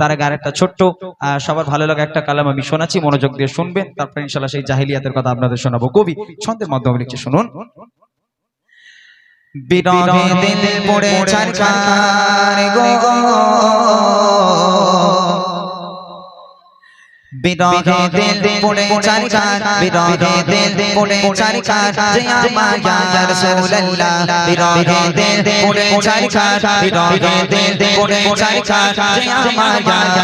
তার আগে একটা ছোট্ট সবার ভালো লাগা একটা কালাম আমি শোনাচ্ছি মনোযোগ দিয়ে শুনবেন। তারপর ইনশাল্লাহ সেই জাহিলিয়াতের কথা আপনাদের শোনাবো। কবি ছন্দের মাধ্যমে লিখছে শুনুন। বিরহে দিল পড়ে গো গো বিরহে দিল পড়ে ছারখার বিরহে দিল পড়ে ছারখার যে আমার রাসূলুল্লাহ বিরহে দিল পড়ে ছারখার বিরহে দিল পড়ে ছারখার যে আমার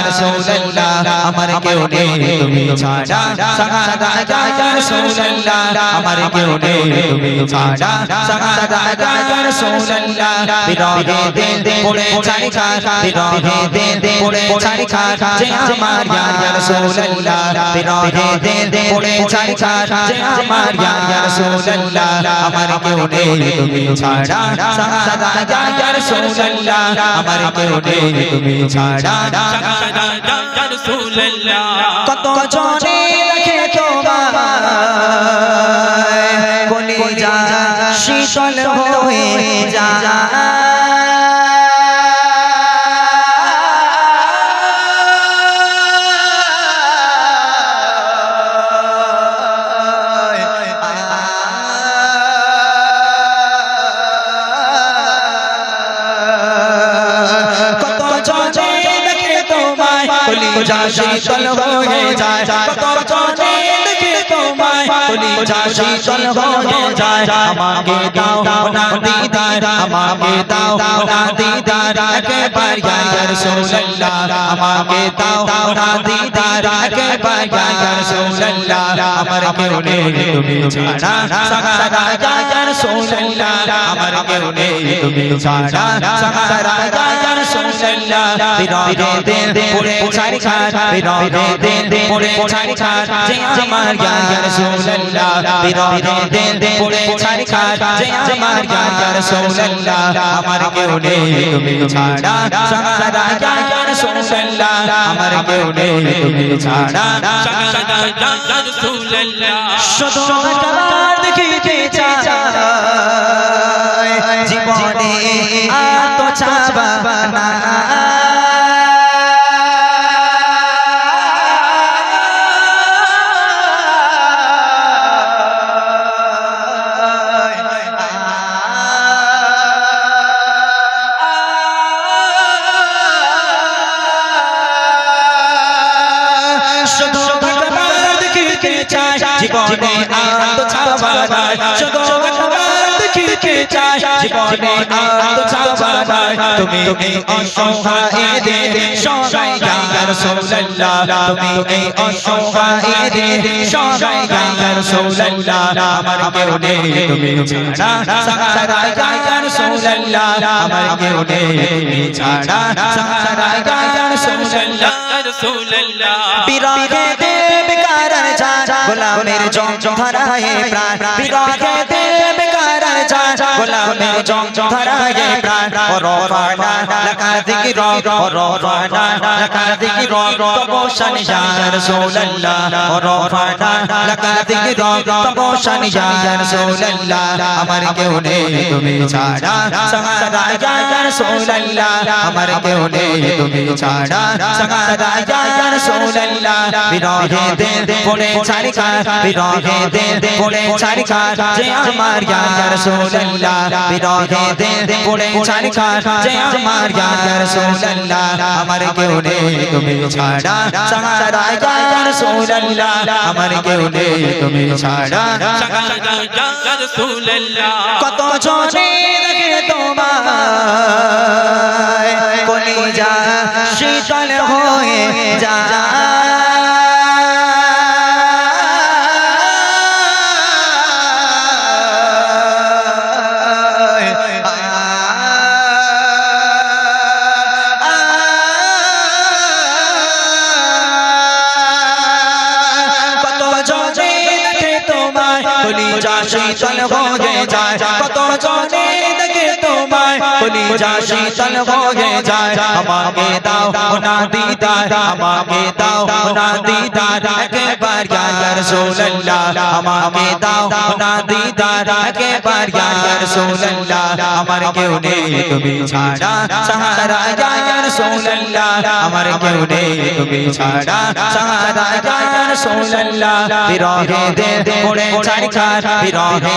রাসূলুল্লাহ আমার কেউ নেই তুমি ছাড়া সাহাদা ইয়া রাসূলুল্লাহ আমার কেউ নেই তুমি ছাড়া সাহাদা ইয়া রাসূলুল্লাহ বিরহে দিল পড়ে ছারখার বিরহে দিল পড়ে ছারখার যে আমার ইয়া রাসূলুল্লাহ বিরহে দিল পড়ে ছারখার যে আমার ইয়া রাসূলুল্লাহ আমার কেউ নেই তুমি ছাড়া সাহাদা ইয়া রাসূলুল্লাহ আমার কেউ নেই তুমি ছাড়া কত জনে রাখে তোমার শীতল হয়ে যায় কলিজা শীতল হয়ে যায়, কত জনে দেখে তোমায় কলিজা শীতল হয়ে যায়, আমাকে দাও না দিদার, আমাকে দাও না দিদার, একবার ইয়া রাসূলুল্লাহ আমাকে দাও না দিদার, একবার ইয়া রাসূলুল্লাহ আমার কেউ নেই তুমি ছাড়া সাহারা ইয়া রাসূলুল্লাহ আমার কেউ নেই তুমি ছাড়া সাহারা ইয়া বিরহে দিল পড়ে ছারখার বিরহে দিল পড়ে ছারখার যে আমার ইয়া রাসূলুল্লাহ বিরহে দিল পড়ে ছারখার যে আমার ইয়া রাসূলুল্লাহ আমার কেউ নেই তুমি ছাড়া সাহারা ইয়া রাসূলুল্লাহ আমার কেউ নেই তুমি ছাড়া শুধু একবার দেখিতে চাই জীবনে আর তো চাবা না চাই জীবনে আর তো শুধু একবার দেখিতে চাই জীবনে আর তো তুমি এই অসহায় দে। সহায় ইয়া রাসূলুল্লাহ তুমি এই অসহায় দে সহায় ইয়া রাসূলুল্লাহ আমার কেউ নেই। তুমি ছাড়া। সাহারা ইয়া রাসূলুল্লাহ আমার কেউ নেই। তুমি ছাড়া। সাহারা ইয়া রাসূলুল্লাহ বিরাগে কারণ যান গোলামের জম ধরায় ধরা হে প্রাণ। যান গোলামের জম ধরায় প্রাণ। ও রফানা লাকা যিকির ও রফানা লাকা যিকির তব শান ইয়া রাসূলুল্লাহ ও রফানা লাকা যিকির তব শান ইয়া রাসূলুল্লাহ, আমার কেউ নেই তুমি ছাড়া। সাহারা ইয়া রাসূলুল্লাহ, আমার কেউ নেই তুমি ছাড়া। সাহারা ইয়া রাসূলুল্লাহ, বিরহে দিল পড়ে ছাড়িকার বিরহে দিল পড়ে ছাড়িকার যে আমার ইয়া রাসূলুল্লাহ দিল পড়ে ছাড়িকার যে আমার ইয়া রাসূলুল্লাহ, আমার কেউ নেই, তুমি ছাড়া। সাহারা ইয়া রাসূলুল্লাহ, আমার কেউ নেই, তুমি ছাড়া। কত জনে দেখে তোমায় কলিজা শীতল হয়ে যায় কত জনে দেখে তোমায় কলিজা শীতল হয়ে যায় আমাকে দাও না দিদার আমাকে দাও না দিদার একবার ইয়া রাসূলুল্লাহ আমাকে দাও না দিদার একবার ইয়া রাসূলুল্লাহ আমার কেউ নেই তুমি ছাড়া সাহারা ইয়া রাসূলুল্লাহ আমার কেউ নেই তুমি ছাড়া। সাহারা ইয়া রাসূলুল্লাহ বিরহে দে পড়ে ছাড়খার বিরহে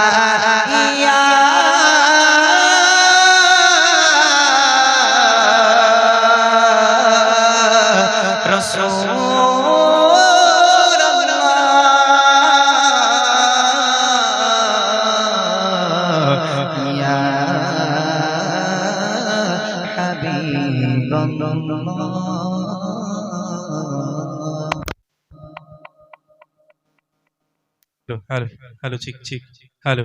হ্যালো হ্যালো হ্যালো ঠিক চিক হ্যালো